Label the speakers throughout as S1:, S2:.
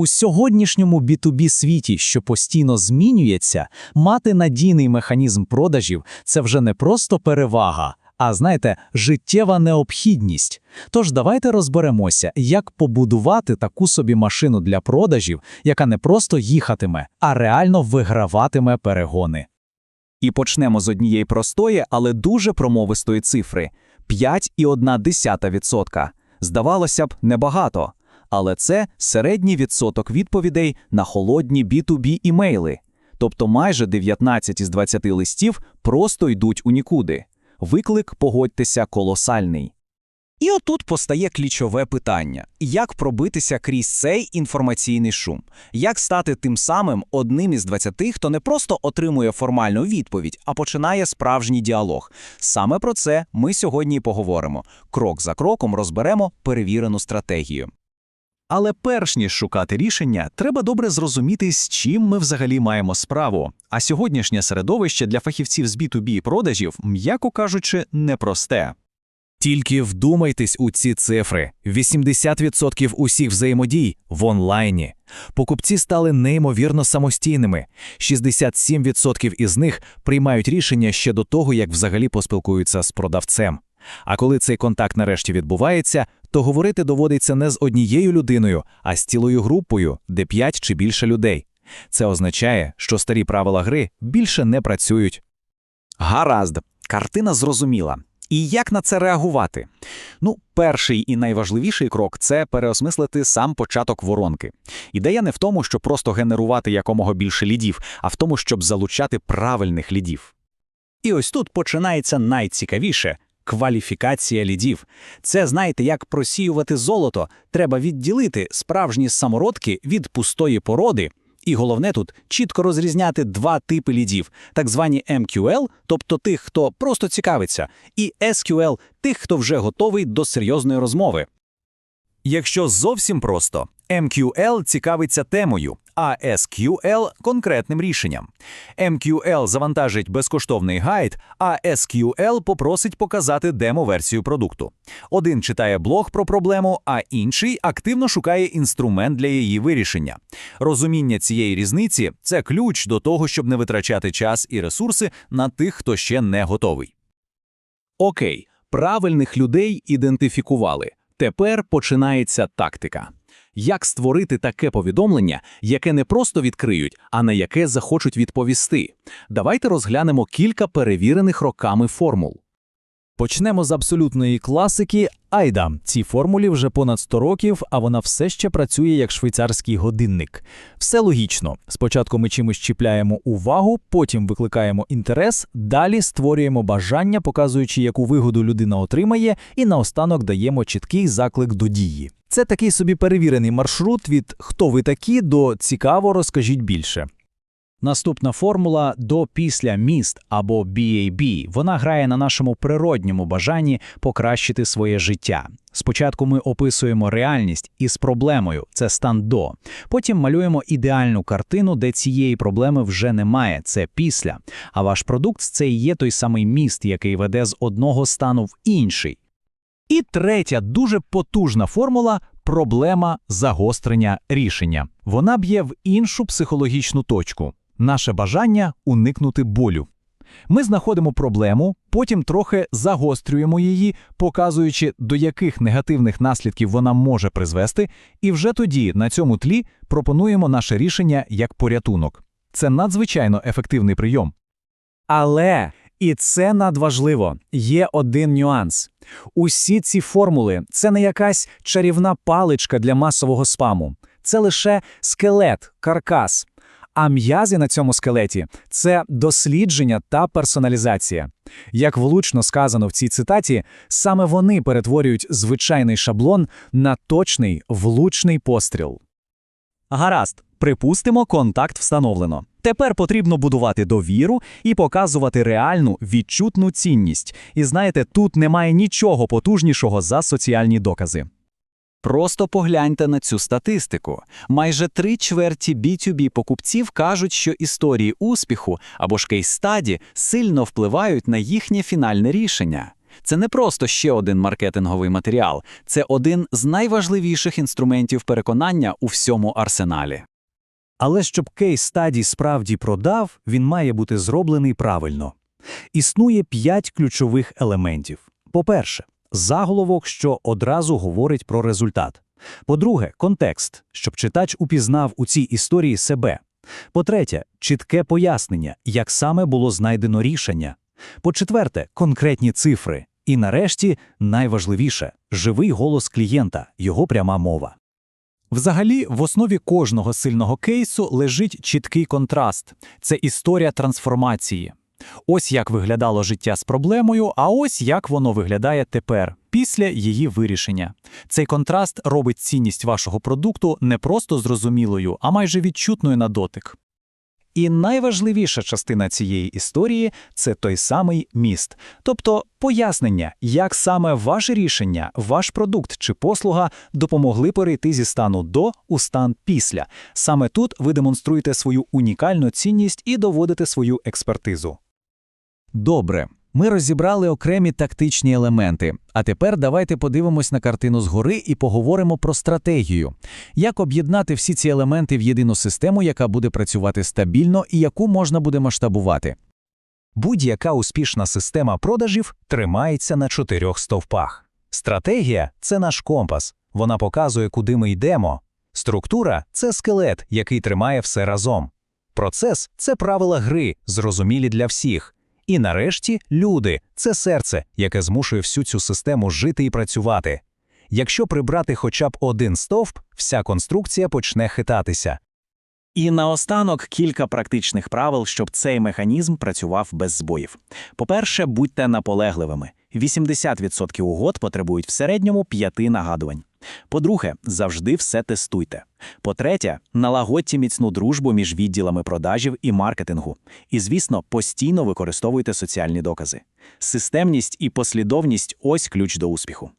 S1: У сьогоднішньому B2B світі, що постійно змінюється, мати надійний механізм продажів це вже не просто перевага, а знаєте, життєва необхідність. Тож давайте розберемося, як побудувати таку собі машину для продажів, яка не просто їхатиме, а реально виграватиме перегони.
S2: І почнемо з однієї простої, але дуже промовистої цифри 5,1%. Здавалося б, небагато, але це середній відсоток відповідей на холодні B2B імейли. Тобто майже 19 із 20 листів просто йдуть у нікуди. Виклик, погодьтеся, колосальний. І отут постає ключове питання: як пробитися крізь цей інформаційний шум, як стати тим самим одним із 20, хто не просто отримує формальну відповідь, а починає справжній діалог. Саме про це ми сьогодні і поговоримо. Крок за кроком розберемо перевірену стратегію.
S3: Але перш ніж шукати рішення, треба добре зрозуміти, з чим ми взагалі маємо справу. А сьогоднішнє середовище для фахівців з B2B продажів, м'яко кажучи, непросте.
S4: Тільки вдумайтесь у ці цифри: 80% усіх взаємодій в онлайні. Покупці стали неймовірно самостійними. 67% із них приймають рішення ще до того, як взагалі поспілкуються з продавцем. А коли цей контакт нарешті відбувається, то говорити доводиться не з однією людиною, а з цілою групою, де 5 чи більше людей. Це означає, що старі правила гри більше не працюють.
S2: Гаразд, картина зрозуміла. І як на це реагувати? Ну, перший і найважливіший крок це переосмислити сам початок воронки. Ідея не в тому, щоб просто генерувати якомога більше лідів, а в тому, щоб залучати правильних лідів.
S1: І ось тут починається найцікавіше кваліфікація лідів. Це знаєте, як просіювати золото. Треба відділити справжні самородки від пустої породи. І головне тут чітко розрізняти два типи лідів: так звані MQL, тобто тих, хто просто цікавиться, і SQL тих, хто вже готовий до серйозної розмови.
S4: Якщо зовсім просто, MQL цікавиться темою, а SQL – конкретним рішенням. MQL завантажить безкоштовний гайд, а SQL попросить показати демо-версію продукту. Один читає блог про проблему, а інший активно шукає інструмент для її вирішення. Розуміння цієї різниці – це ключ до того, щоб не витрачати час і ресурси на тих, хто ще не готовий.
S1: Окей, правильних людей ідентифікували. Тепер починається тактика. Як створити таке повідомлення, яке не просто відкриють, а на яке захочуть відповісти? Давайте розглянемо кілька перевірених роками формул.
S4: Почнемо з абсолютної класики Айда. Цій формулі вже понад 100 років, а вона все ще працює як швейцарський годинник. Все логічно. Спочатку ми чимось чіпляємо увагу, потім викликаємо інтерес, далі створюємо бажання, показуючи, яку вигоду людина отримає, і наостанок даємо чіткий заклик до дії. Це такий собі перевірений маршрут від хто ви такі до цікаво, розкажіть більше.
S1: Наступна формула до після міст або BAB. Вона грає на нашому природньому бажанні покращити своє життя. Спочатку ми описуємо реальність із проблемою, це стан до. Потім малюємо ідеальну картину, де цієї проблеми вже немає, це після. А ваш продукт це і є той самий міст, який веде з одного стану в інший. І третя дуже потужна формула проблема загострення рішення. Вона б'є в іншу психологічну точку. Наше бажання уникнути болю. Ми знаходимо проблему, потім трохи загострюємо її, показуючи, до яких негативних наслідків вона може призвести, і вже тоді на цьому тлі пропонуємо наше рішення як порятунок. Це надзвичайно ефективний прийом. Але і це надважливо. Є один нюанс. Усі ці формули це не якась чарівна паличка для масового спаму, це лише скелет, каркас. А м'язи на цьому скелеті це дослідження та персоналізація. Як влучно сказано в цій цитаті, саме вони перетворюють звичайний шаблон на точний влучний постріл. Гаразд, припустимо, контакт встановлено. Тепер потрібно будувати довіру і показувати реальну відчутну цінність. І знаєте, тут немає нічого потужнішого за соціальні докази.
S2: Просто погляньте на цю статистику. Майже три чверті B2B покупців кажуть, що історії успіху або ж кейс-стаді сильно впливають на їхнє фінальне рішення.
S3: Це не просто ще один маркетинговий матеріал, це один з найважливіших інструментів переконання у всьому арсеналі.
S1: Але щоб кейс стадій справді продав, він має бути зроблений правильно. Існує п'ять ключових елементів. По-перше, заголовок, що одразу говорить про результат. По-друге, контекст, щоб читач упізнав у цій історії себе. По-третє, чітке пояснення, як саме було знайдено рішення. По-четверте, конкретні цифри. І нарешті, найважливіше живий голос клієнта, його пряма мова. Взагалі, в основі кожного сильного кейсу лежить чіткий контраст це історія трансформації. Ось як виглядало життя з проблемою, а ось як воно виглядає тепер, після її вирішення. Цей контраст робить цінність вашого продукту не просто зрозумілою, а майже відчутною на дотик. І найважливіша частина цієї історії це той самий міст, тобто пояснення, як саме ваше рішення, ваш продукт чи послуга допомогли перейти зі стану до у стан після. Саме тут ви демонструєте свою унікальну цінність і доводите свою експертизу.
S4: Добре, ми розібрали окремі тактичні елементи. А тепер давайте подивимось на картину згори і поговоримо про стратегію. Як об'єднати всі ці елементи в єдину систему, яка буде працювати стабільно і яку можна буде масштабувати?
S1: Будь-яка успішна система продажів тримається на чотирьох стовпах. Стратегія це наш компас, вона показує, куди ми йдемо. Структура це скелет, який тримає все разом. Процес це правила гри, зрозумілі для всіх. І нарешті люди це серце, яке змушує всю цю систему жити і працювати. Якщо прибрати хоча б один стовп, вся конструкція почне хитатися.
S5: І наостанок кілька практичних правил, щоб цей механізм працював без збоїв. По-перше, будьте наполегливими. 80% угод потребують в середньому 5 нагадувань. По-друге, завжди все тестуйте. По-третє, налагодьте міцну дружбу між відділами продажів і маркетингу. І, звісно, постійно використовуйте соціальні докази. Системність і послідовність ось ключ до успіху.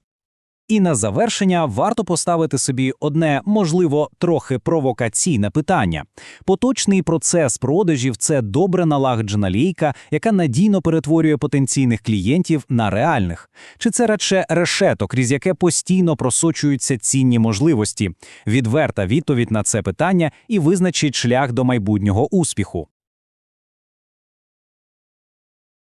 S1: І на завершення варто поставити собі одне, можливо, трохи провокаційне питання. Поточний процес продажів це добре налагоджена лійка, яка надійно перетворює потенційних клієнтів на реальних. Чи це радше решето, крізь яке постійно просочуються цінні можливості? Відверта відповідь на це питання і визначить шлях до майбутнього успіху.